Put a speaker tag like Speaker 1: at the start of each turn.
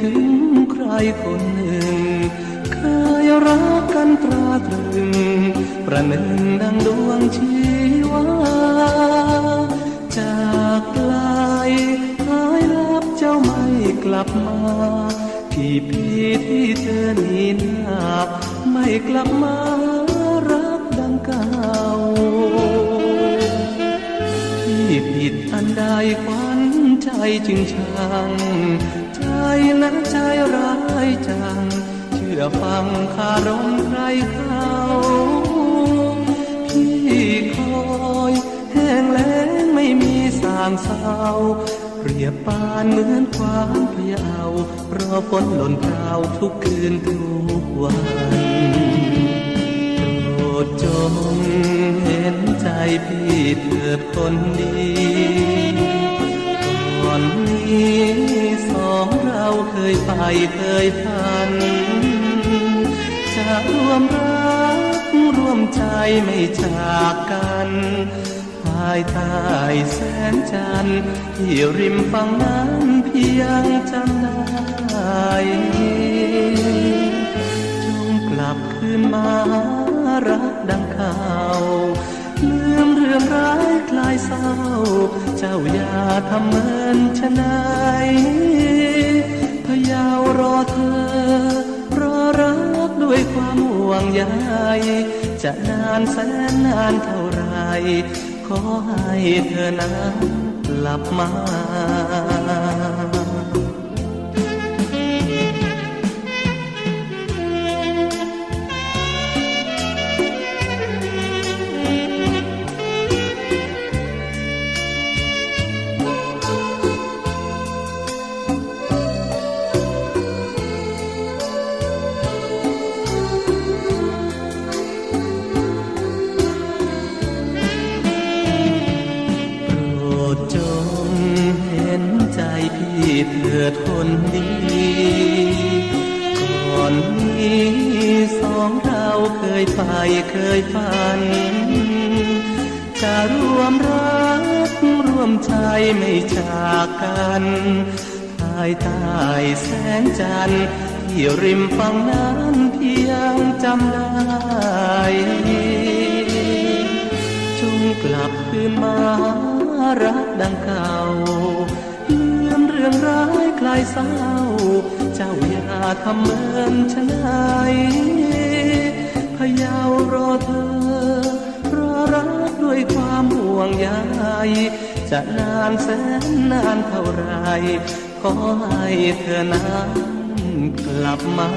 Speaker 1: ถึงใครคนหนึ่ง เคยรักกันตราตรึง ประหนึ่งดังดวงชีวา จากไกลหายรับเจ้าไม่กลับมากี่ปีที่เธอหนีหนาไม่กลับมารักดังเก่าที่ผิดอันใดควันใจจึงช่าง นั้นใจร้ายจัง เชื่อฟังคารมใครเขาพี่คอยแห้งแล้งไม่มีสางเศร้าเปรียบปานเหมือนความพยาวรอฝนหล่นพราวทุกคืนทุกวันโปรดจงเห็นใจพี่เถิดคนดีก่อนนี้ส ยไปเคยพัน จะร่วมรักร่วมใจไม่จากกันภายใต้แสงจันทร์ที่ริมฝั่งนั้นเพียงจำได้จงกลับคืนมารักดังข่าวลืมเรื่องร้ายคลายเศร้า เจ้าอย่าทำเหมือนชะไหนพยารอเธอ รอรักด้วยความห่วงใยจะนานแสนนานเท่าไร ขอให้เธอนั้นกลับมา เถิดคนดี ก่อนนี้สองเราเคยไปเคยฝัน จะร่วมรักร่วมใจไม่จากกันภายใต้แสงจันทร์ที่ริมฝั่งนั้นเพียงจำได้จงกลับคืนมารักดังเก่า รื่องร้ายคลายเศร้า เจ้าอย่าทำเหมือนฉันไหนพยาวรอเธอ รอรักด้วยความห่วงใยจะนานแสนนานเท่าไรขอให้เธอนั้นกลับมา